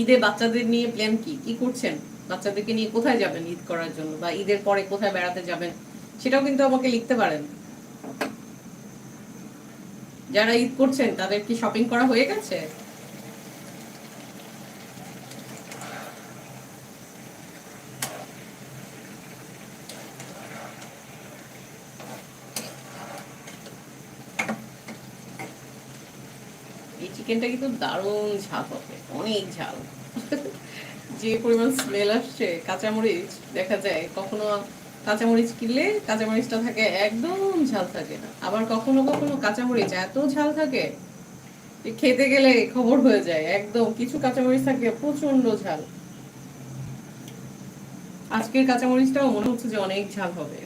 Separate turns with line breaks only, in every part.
ঈদে বাচ্চাদের নিয়ে প্ল্যান কি? কি করছেন? বাচ্চাদেরকে নিয়ে কোথায় যাবেন ঈদ করার জন্য বা ঈদের পরে কোথায় বেড়াতে যাবেন? সেটাও কিন্তু আমাকে লিখতে পারেন। যারা ঈদ করছেন, তাদের কি শপিং করা হয়ে গেছে এই চিকেনটা কিন্তু দারুণ ঝাল হবে, অনেক ঝাল। যে পরিমাণ স্মেল আসছে, কাঁচামরিচ, দেখা যায় কখনো কাঁচামরিচ কিনলে কাঁচামরিচটা থাকে, একদম ঝাল থাকে না। আবার কখনো কখনো কাঁচামরিচ এত ঝাল থাকে খেতে গেলে খবর হয়ে যায়, একদম কিছু কাঁচামরিচ থাকে প্রচণ্ড ঝাল। আজকের কাঁচামরিচটাও মনে হচ্ছে যে অনেক ঝাল হবে।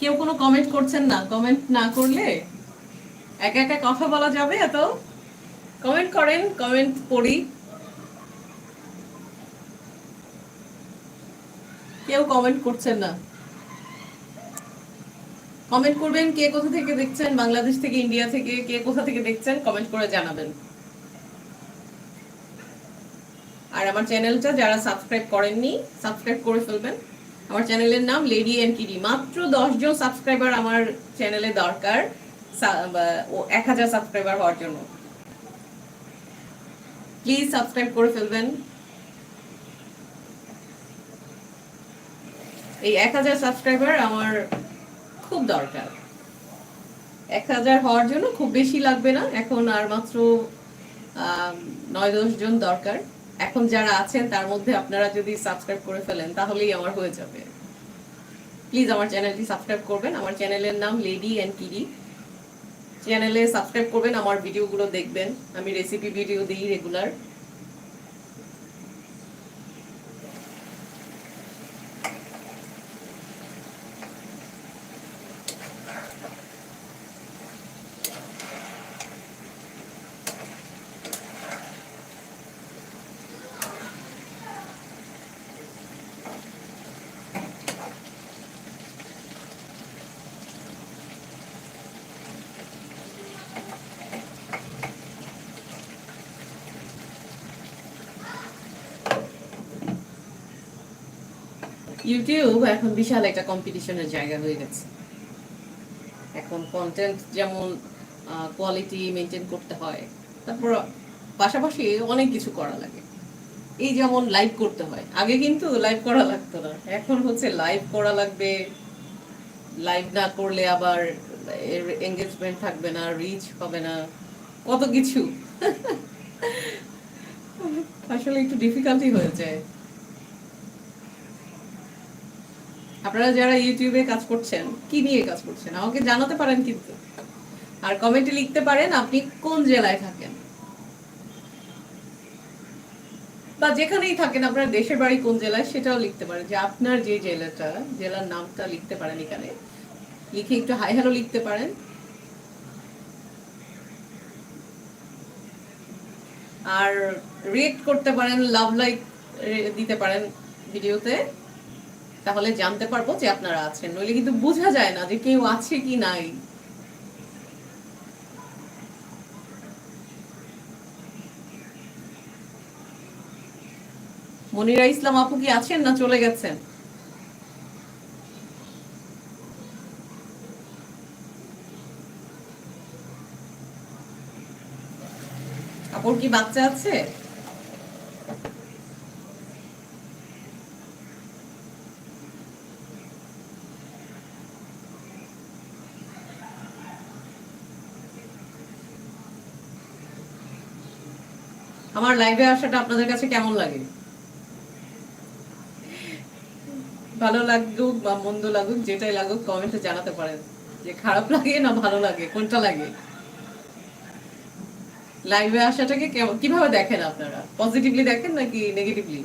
কেউ কোনো কমেন্ট করছেন না। কমেন্ট না করলে একা একা কথা বলা যাবে এত? কমেন্ট করেন কমেন্ট পড়ি। কেউ কমেন্ট করছেন না। কমেন্ট করবেন, কে কোথা থেকে দেখছেন? বাংলাদেশ থেকে ইন্ডিয়া থেকে, কে কোথা থেকে দেখছেন? কমেন্ট করে জানাবেন। আর আমার চ্যানেলটা যারা সাবস্ক্রাইব করেননি সাবস্ক্রাইব করে ফেলবেন। আমার চ্যানেলের নাম লেডি এন্ড কিডি মাত্র দশজন সাবস্ক্রাইবার আমার চ্যানেলে দরকার এক হাজার সাবস্ক্রাইবার হওয়ার জন্য। প্লিজ সাবস্ক্রাইব করে ফেলবেন। এই এক হাজার সাবস্ক্রাইবার আমার খুব দরকার। এক হাজার হওয়ার জন্য খুব বেশি লাগবে না। এখন আর মাত্র নয় দশ জন দরকার। এখন যারা আছেন, তার মধ্যে আপনারা যদি সাবস্ক্রাইব করে ফেলেন, তাহলেই আমার হয়ে যাবে। প্লিজ আমার চ্যানেলটি সাবস্ক্রাইব করবেন। আমার চ্যানেলের নাম লেডি অ্যান্ড কিডি চ্যানেলে সাবস্ক্রাইব করবেন, আমার ভিডিওগুলো দেখবেন। আমি রেসিপি ভিডিও দিই রেগুলার ইউটিউব এখন বিশাল একটা কম্পিটিশনের জায়গা হয়ে গেছে। এখন কন্টেন্ট যেমন কোয়ালিটি মেনটেন করতে হয়, তারপর পাশাপাশি অনেক কিছু করা লাগে। এই যেমন লাইভ করতে হয়, আগে কিন্তু লাইভ করা লাগতো না, এখন হচ্ছে লাইভ করা লাগবে। লাইভ না করলে আবার এঙ্গেজমেন্ট থাকবে না রিচ হবে না, কত কিছু। আসলে একটু ডিফিকাল্টি হয়ে যায়। আপনারা যারা ইউটিউবে কাজ করছেন, কি নিয়ে কাজ করছেন? আমাকে জানাতে পারেন কিন্তু। আর কমেন্টে লিখতে পারেন আপনি কোন জেলায় থাকেন। বা যেখানেই থাকেন, আপনার দেশের বাড়ি কোন জেলায়, সেটাও লিখতে পারেন। যে আপনার যে জেলাটা, জেলার নামটা লিখতে পারেন এখানে। লিখে একটু হাই হ্যালো লিখতে পারেন। আর রেট করতে পারেন লাভ লাইক দিতে পারেন ভিডিওতে তাহলে জানতে পারব যে আপনারা আছেন। নইলে কিন্তু বোঝা যায় না যে কেউ আছে কি নাই। মনিরা ইসলাম আপু কি আছেন না চলে গেছেন? আপুর কি বাচ্চা আছে? আমার লাইভে আসাটা আপনাদের কাছে কেমন লাগে? ভালো লাগুক বা মন্দ লাগুক, যেটাই লাগুক কমেন্টে জানাতে পারেন যে খারাপ লাগে না ভালো লাগে, কোনটা লাগে? লাইভে আসাটাকে কীভাবে দেখেন আপনারা? পজিটিভলি দেখেন নাকি নেগেটিভলি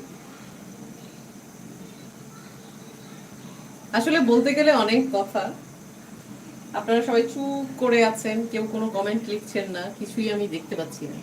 আসলে বলতে গেলে অনেক কথা। আপনারা সবাই চুপ করে আছেন, কেউ কোনো কমেন্ট লিখছেন না, কিছুই আমি দেখতে পাচ্ছি না।